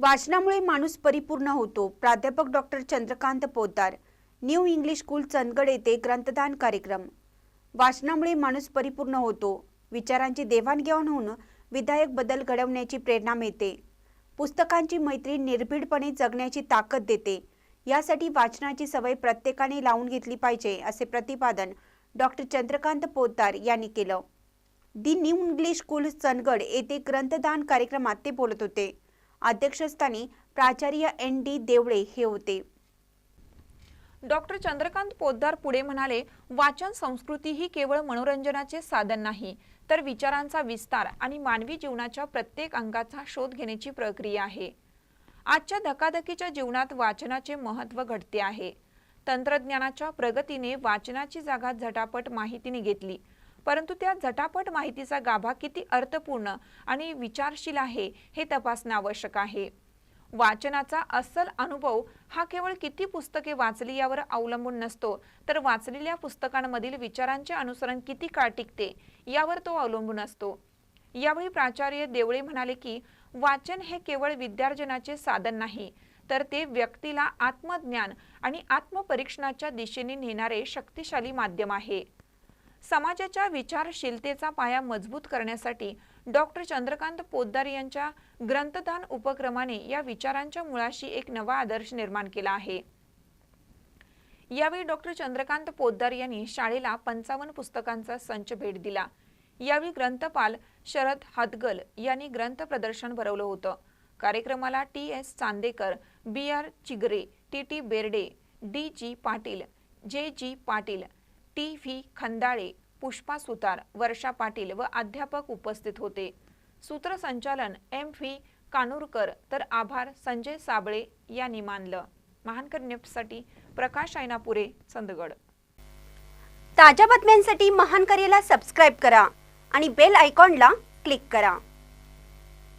वाचनामुळे माणूस परिपूर्ण होतो. प्राध्यापक doctor Chandrakant Poddar new English school Chandgad येथे ग्रंथदान कार्यक्रम. वाचनामुळे माणूस परिपूर्ण होतो. विचारांची देवाणघेवाण होऊन विधायक बदल घडवण्याची प्रेरणा मिळते. पुस्तकांची मैत्री निर्भीडपणे जगण्याची ताकद देते. यासाठी वाचनाची सवय प्रत्येकाने लावून घेतली पाहिजे असे प्रतिपादन डॉक्टर चंद्रकांत पोद्दार यांनी केलं. The new English school Chandgad येथे ग्रंथदान कार्यक्रमात ते बोलत होते. अध्यक्षस्थानी प्राचार्य एन डी देवळे हे होते. डॉक्टर चंद्रकांत पोद्दार पुढे म्हणाले वाचन संस्कृती ही केवळ मनोरंजनाचे साधन नाही तर विचारांचा विस्तार आणि मानवी जीवनाच्या प्रत्येक अंगाचा शोध घेण्याची प्रक्रिया आहे. आजच्या धकाधकीच्या जीवनात वाचनाचे महत्त्व घटते आहे. तंत्रज्ञानाच्या प्रगतीने वाचनाची जागा झटापट माहितीने घेतली परंतु त्या झटापट माहितीचा गाभा किती अर्थपूर्ण आणि विचारशील आहे हे तपासणं आवश्यक आहे. वाचनाचा अस्सल अनुभव हा केवळ किती पुस्तके वाचली यावर अवलंबून नसतो तर वाचलेल्या पुस्तकांमधील विचारांचे अनुसरण किती काळ टिकते यावर तो अवलंबून असतो. यावेळी प्राचार्य देवळे म्हणाले की वाचन हे केवळ विद्यार्जनाचे साधन नाही तर ते व्यक्तीला आत्मज्ञान आणि आत्मपरीक्षणाच्या दिशेने नेणारे शक्तिशाली माध्यम आहे. समाजाच्या विचारशीलतेचा पाया मजबूत करण्यासाठी डॉक्टर चंद्रकांत पोद्दार यांच्या ग्रंथदान उपक्रमाने या विचारांच्या मुळाशी एक नवा आदर्श निर्माण केला आहे. यावेळी डॉक्टर चंद्रकांत पोद्दार यांनी शाळेला पंचावन्न पुस्तकांचा संच भेट दिला. यावेळी ग्रंथपाल शरद हातगल यांनी ग्रंथ प्रदर्शन भरवलं होतं. कार्यक्रमाला T S Chandekar B R Chigare T T Berde D G Patil J G Patil T V Khandale Pushpa Sutar Varsha Patil व अध्यापक उपस्थित होते. सूत्रसंचालन एम व्ही कानूरकर तर आभार संजय साबळे यांनी मानलं. महानकर न्यूजसाठी प्रकाश ऐनापुरे चंदगड. ताज्या बातम्यांसाठी महान सबस्क्राईब करा आणि बेल आयकॉनला क्लिक करा.